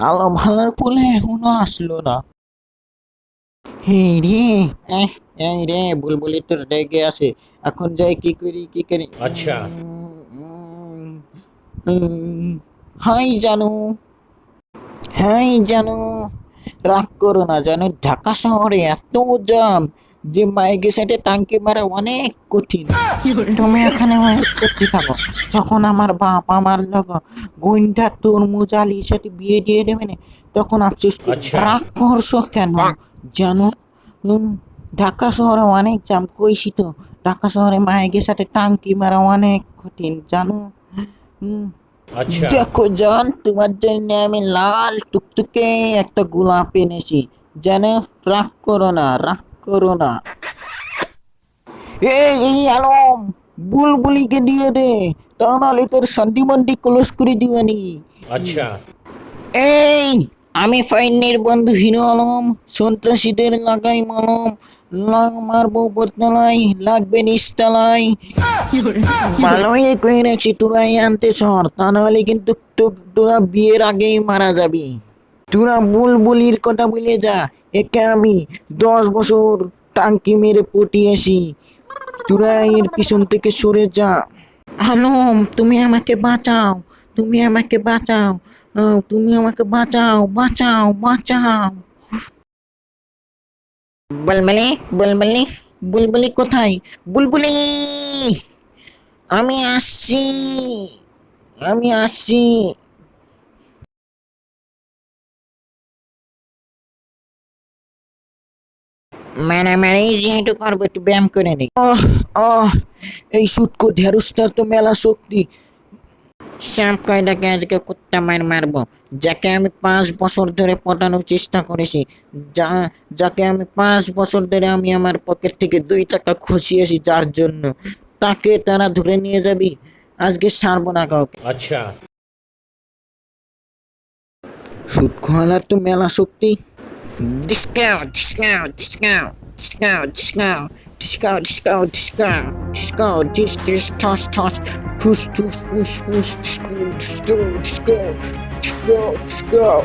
আলামালার পোলা এখনও আসলো না। হ্যাঁ রে এই রে বুলবুলি তোর রেগে আছে। এখন যাই কি করি কি করি? আচ্ছা। হাই জানু। হাই জানু। রাগ করো না জানো ঢাকা শহরে এত জাম যে মাইকে সাথে টাঙ্কি মারা অনেক কঠিন। তুমি এখানে করতে থাকো। যখন আমার বাপ আমার লগ গুইন্ডা তরমুজ আলির সাথে বিয়ে দিয়ে দেবে না তখন আফসোস আচ্ছা। রাগ করছ কেন? জানো ঢাকা শহরে অনেক জাম কইসি তো ঢাকা শহরে মায়ের সাথে টাঙ্কি মারা অনেক কঠিন জানো? হুম আচ্ছা। দেখো জান তোমার জন্য আমি লাল টুকটুকে একটা গোলাপ এনেছি। যেন রাগ করো না রাগ করো না। এই আলম বুলবুলিকে দিয়ে দে। তা নাহলে তোর সন্ধি মন্ডি ক্লোজ করে দিবানি আচ্ছা। এই আমি ফাইনের বন্ধু হিরো আলম, সন্ত্রাসীদের লাগাই মলম লাগ মারবো বোতলাই লাগবে নিস্তালাই ভালোই কয়ে রাখছি, তোরাই আনতে সর, তা নাহলে কিন্তু তোরা বিয়ের আগেই মারা যাবি। তোরা বুলবুলির কথা বলে যা, একে আমি দশ বছর টাঙ্কি মেরে পটিয়েছি। তোরা পিছন থেকে সরে যা। আলম তুমি আমাকে বাঁচাও, তুমি আমাকে বাঁচাও তুমি আমাকে বাঁচাও বাঁচাও বাঁচাও। বুলবুলি বুলবুলি বুলবুলি কোথায়? বুলবুলি, আমি আসছি আমি আসছি। মানে, মানে মারামারি যেহেতু করব একটু ব্যায়াম করে নি। আহ এই সুটকো ঢেরুসটার তো মেলা শক্তি। সাপ কয়টাকে আজকে কুত্তা মার মারব? যাকে আমি পাঁচ বছর ধরে পটানোর চেষ্টা করেছি যা যাকে আমি পাঁচ বছর ধরে আমি আমার পকেট থেকে দুই টাকা খসিয়েছি যার জন্য তাকে তারা ধরে নিয়ে যাবি আজকে সারবো না কাউকে। আচ্ছা। সুদ খোয়ালার তো মেলা শক্তি। Discount discount discount Disco, disco, disco, disco, disco, disco, dis, dis, toss, toss, push, push, push, push, disco, disco, disco, disco, disco,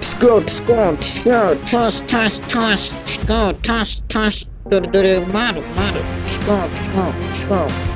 Scout, scout, scout, toss, toss, toss, scout, toss, toss, do do do, model, model, scout, scout, scout.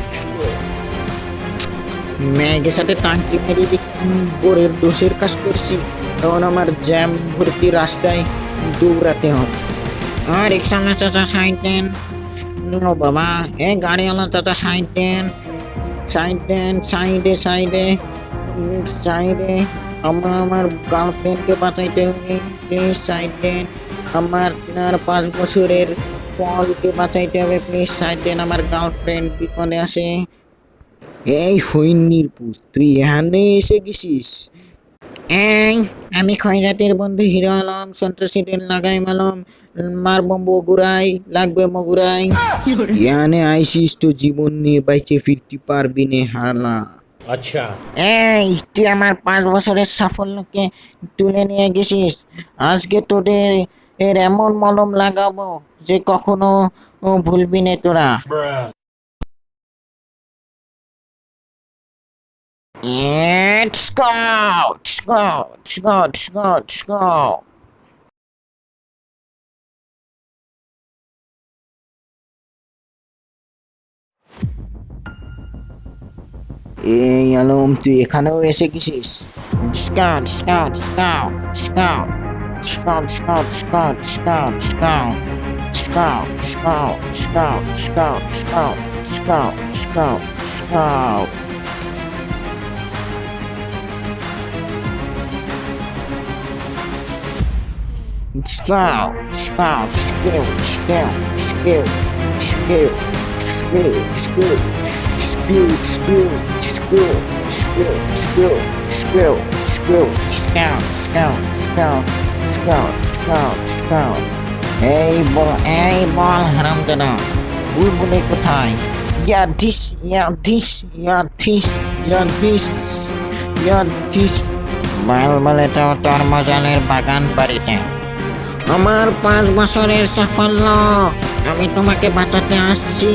মেঘের সাথে টাঙ্কি মেরে যে কি বোরের দোষের কাজ করছি, তখন আমার জ্যাম ভর্তি রাস্তায় দৌড়াতে হবে। আর রিক্সা চাচা সাইড ও বাবা এ গাড়িওয়ালা চাচা সাইড দেন। সাইড সাইডে সাইডে সাইডে। আমার আমার গার্লফ্রেন্ডকে বাঁচাইতে হবে প্লিজ সাইড আমার আর পাঁচ বছরের ফলকে বাঁচাইতে হবে প্লিজ সাইড আমার গার্লফ্রেন্ড বিপদে আসে। এই ফৈন্নির পুত তুই এখানে এসে গেছিস? এই আমি খয়রাতের বন্ধু হিরো আলম সন্ত্রাসীদের লাগাই মালম মারব মগুরাই লাগবে মগুড়াই ইয়ানে আইসিস তো জীবন নিয়ে বাইচে ফিরতে পারবি নে হালা। আচ্ছা। এই তুই আমার পাঁচ বছরের সাফল্যকে তুলে নিয়ে গেছিস। আজকে তোদের এর এমন মলম লাগাবো যে কখনো ভুলবি নে তোরা। Let's go! Let's go! Let's go! Let's go! Let's go! এই আলম তুই এখানেও এসে গেছিস ডিসকাউ ডিসকাউ ডিসকাউ ডিসকাউ ডিসকাউ ডিসকাউ ডিসকাউ ডিসকাউ ডিসকাউ ডিসকাউ ডিসকাউ ডিসকাউ ডিসকাউ ডিসকাউ ডিসকাউ ডিসকাউ Discount, discount, discount, discount, discount, discount, discount, discount, Skill, skill, skill, skill, skill, skill, skill, scout, scout, scout, scout, scout, scout. scout. এই বল এই বল হারামজাদা বুলবুলি কোথায় ইয়া দিস ইয়া দিস ইয়া দিস ইয়া দিস ইয়া দিস বালবালেটাও তোর মজালের বাগান বাড়িতে আমার পাঁচ বছরের সাফল্য আমি তোমাকে বাঁচাতে আসছি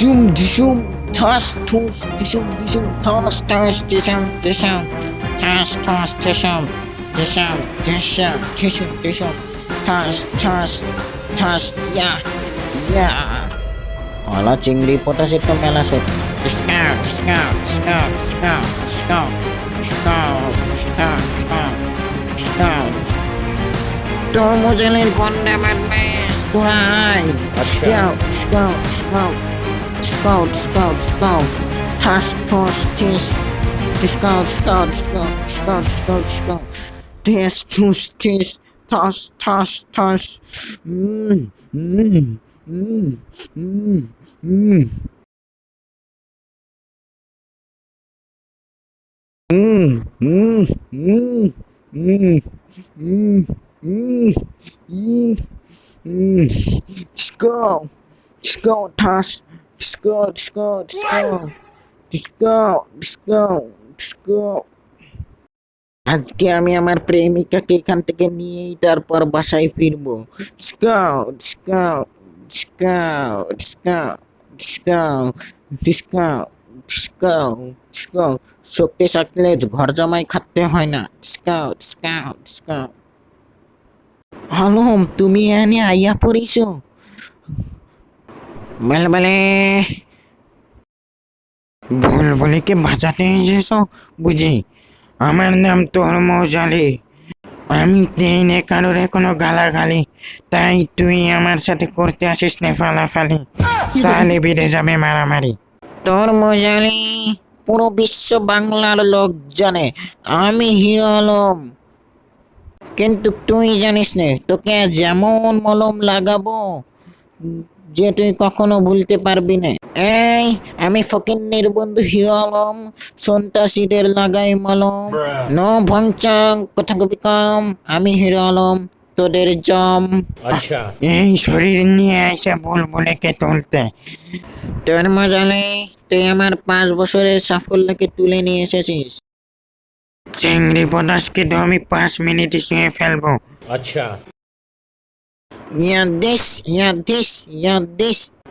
Dishum, dishum, toss, toss, dishum, dishum, toss, toss, dishum, dishum, toss, toss, dishum, dishum, dishum, dishum, dishum, toss, toss, toss, yeah, yeah. Hola, চিংড়ি পটাশে তো মেলা সব scout scout scout scout scout scout scout scout scout তরমুজের গন্ডা মারবেস তোরা আয় scout scout scout scout, scout, scout, toss, toss, tis, scout, scout, scout, scout, scout, scout, tis, tus, tis, toss, toss, toss, mm, mm, mm, mm, mm. Mm, mm, mm, mm, mm, mm, mm, mm. Just go, just go, toss, just go, just go, just go, just go, just go, just go. আজকে আমি আমার প্রেমিকাকে এখান থেকে নিয়েই তারপর বাসায় ফিরবো। শক্তি থাকলে ঘর জমাই খাটতে হয় না। হলম তুমি এনে আইয়া পড়িছ? বলে বুলবুলিকে বাঁচাতে এসেছ? বুঝি। আমার নাম তোর মৌজালি আমি দিনে কারোর কোনো গালাগালি। তাই তুই আমার সাথে করতে আসিস না ফালাফালি। তাহলে বেড়ে যাবে মারামারি। তোর মজালি পুরো বিশ্ব বাংলার লোক জানে, আমি হিরো আলম। কিন্তু তুই জানিস না, তোকে যেমন মলম লাগাবো, যে তুই কখনো ভুলতে পারবি না। এই আমি ফকিন্নির বন্ধু হিরো আলম সন্ত্রাসীদের লাগাই মালম। ন ভাঙচাং কথা কবি কাম আমি হিরো আলম তোদের জম। আচ্ছা। এই শরীর নিয়ে এসে বুলবুলিকে তুলতে। তোর মজালে তুই আমার পাঁচ বছরের সাফল্যকে তুলে নিয়ে এসেছিস। চিংড়ি পটাশকে তো আমি পাঁচ মিনিটে শুয়ে ফেলব। আচ্ছা। ইয়া দেশ ইয়া দেশ ইয়া দেশ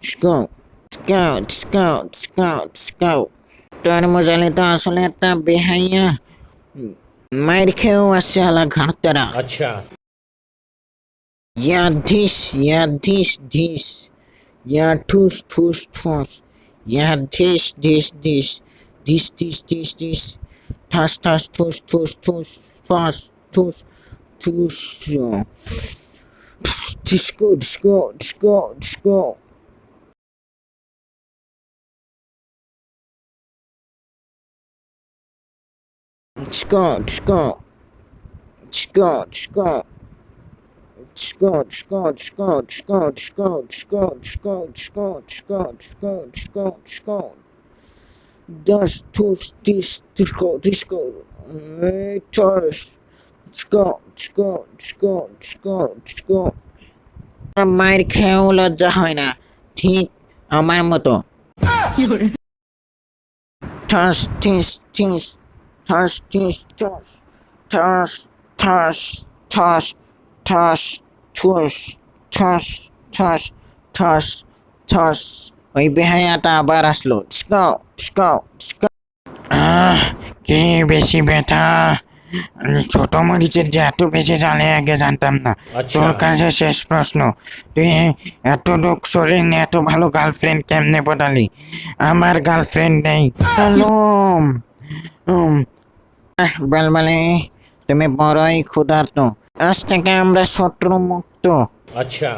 scout, scout, scout, scout, scout. তরমুজালে তো আসলে একটা বেহাইয়া মায়ের খেয়েও আসছে আলা ঘাটতারা আচ্ছা या धीस या धीस धीस या ठूस ठूस ठूस या धीस धीस धीस धीस धीस धीस धीस ठस ठस ठूस ठूस ठूस फास ठूस ठूस disco disco disco disco Disco disco disco disco Scott, Scott, Scott, Scott, Scott, Scott, Scott, Scott, Scott, Scott, Scott, Scott. Das tust dies, disco, disco. Hey, Taurus. Scott, Scott, Scott, Scott, Scott. মায়ের খেয়েও লজ্জা হয় না ঠিক আমার মতো ঠাস ঠিস ঠিস ঠাস ঠিস ঠাস ঠাস ঠাস ঠাস ঠাস ঠুস ঠাস ঠাস ঠাস ঠাস ওই বেহায়াটা আবার আসলো। স্কাও স্কাও স্কাও কি বেশি ব্যথা? ছোট মরিচের যে এত বেশি জানে আগে জানতাম না। আচ্ছা। তোর কাছে শেষ প্রশ্ন। তুই এত লোক শরীর নিয়ে এত ভালো গার্লফ্রেন্ড কেমনে পটালি? আমার গার্লফ্রেন্ড নেই। হ্যালো। আহ বলবলে তুমি বড়ই ক্ষুধার্ত। আজ থেকে আমরা শত্রু মুক্ত। আচ্ছা।